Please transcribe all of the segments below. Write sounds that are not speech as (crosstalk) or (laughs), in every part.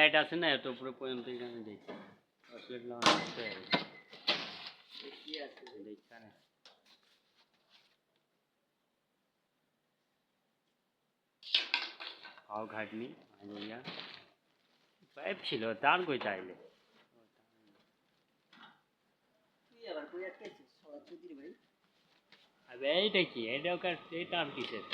Light আছে না এত উপরে পর্যন্ত এখানে দেখি। টর্চলাইট লাগানো আছে। কি আছে? দেখা পাও ঘাটনি আইয়া পাইপ ছিল তার কই তাইলে? তুই আবার কই আটকেছিস? সবাই চুদির ভাই আবে এইটা কি? এটা ওকার এটা আর কিসের?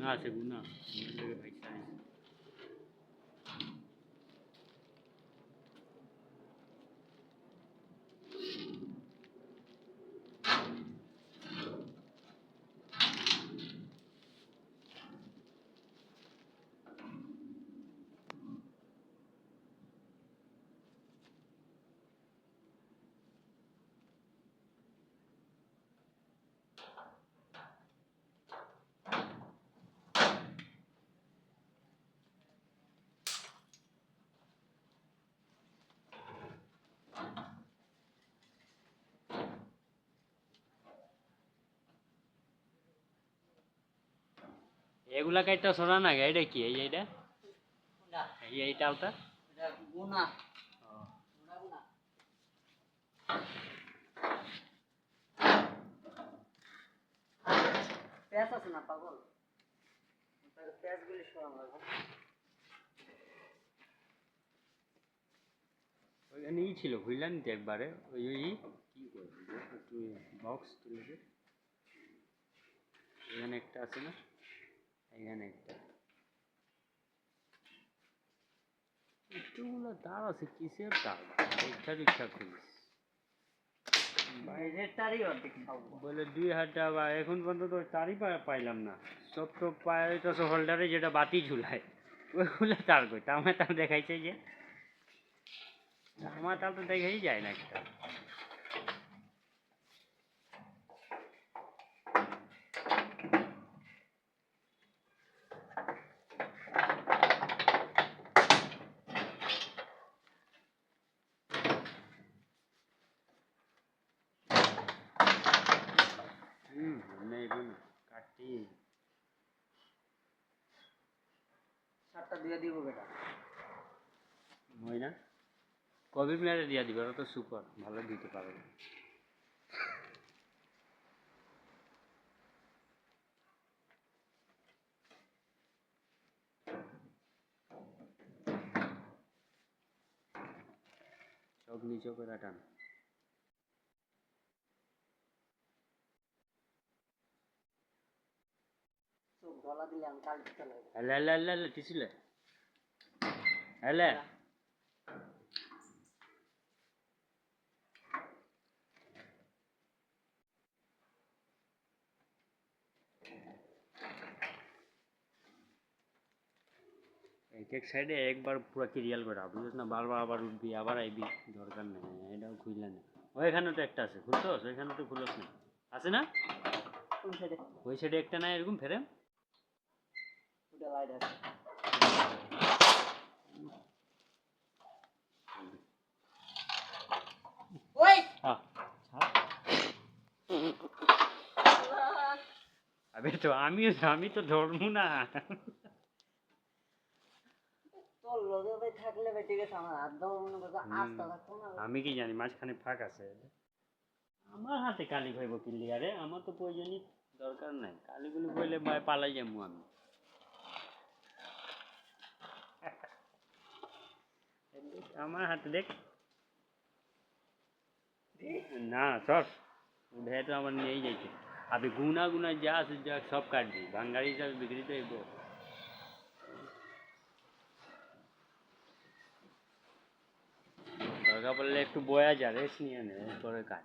গুনা আছে গুনা গুনা লেগে ভাই সাইজ এগুলা কাইটা সরা না এটা কি? এই এই এইটা ওটা এটা গুনা। গুনা গুনা আছে না পাগল? সরানো ওইখানে ই ছিল বুঝলেন তো একবারে? ওই ওই কি করবি? বক্স তুলে এখানে একটা আছে না? এখানে একটা। একটুগুলো তার আছে কিসের তার? ইচ্ছা অর্ধেক খাব। বলে দুই হাজার টাকা এখন পর্যন্ত তো তারই পাইলাম না। সব তো হোল্ডারে যেটা বাতি ঝুলায় ওইগুলো তার কই? আমার তার দেখাইছে যে আমার তার তো দেখাই যায় না একটা হুম নেই বোন কাটি সাতটা দিয়ে দিব বেটা। না কবি প্লেয়ারে দিয়া দিবে? ওরা তো সুপার, ভালো দিতে পারবে চোখ নিচে করে টান। গলা দিলে আমি কাল চলে যাব এলে এলে এলে এলে টিসিলে এলে। এক এক সাইডে একবার পুরো ক্লিয়ার করে বুঝিস না? বারবার আবার উঠবি আবার আইবি দরকার নেই এটাও খুললে না ওইখানে তো একটা আছে খুলছোস ওইখানে তো খুলোস না। আছে না? সাইডে? ওই সাইডে একটা নাই এরকম ফেরে ওটা লাইট আছে ওই হ্যাঁ (laughs) আবে তো আমি আমি তো ধরবো না। আমি কি জানি মাঝখানে ফাঁক আছে। আমার হাতে কালি ভাইব কিলিয়ারে আমার তো প্রয়োজনই দরকার নাই। কালিগুলি বইলে পালাই যাব আমি। আমার হাতে দেখ। না সর উঠে আমার নিয়েই যাইছে। আপনি গুনা গুনা যা আছে, যা সব কাটবি ভাঙ্গারি হিসাবে বিক্রি তো দরকার পড়লে একটু বয়া যা রেস্ট নিয়ে নেবে পরে কাট।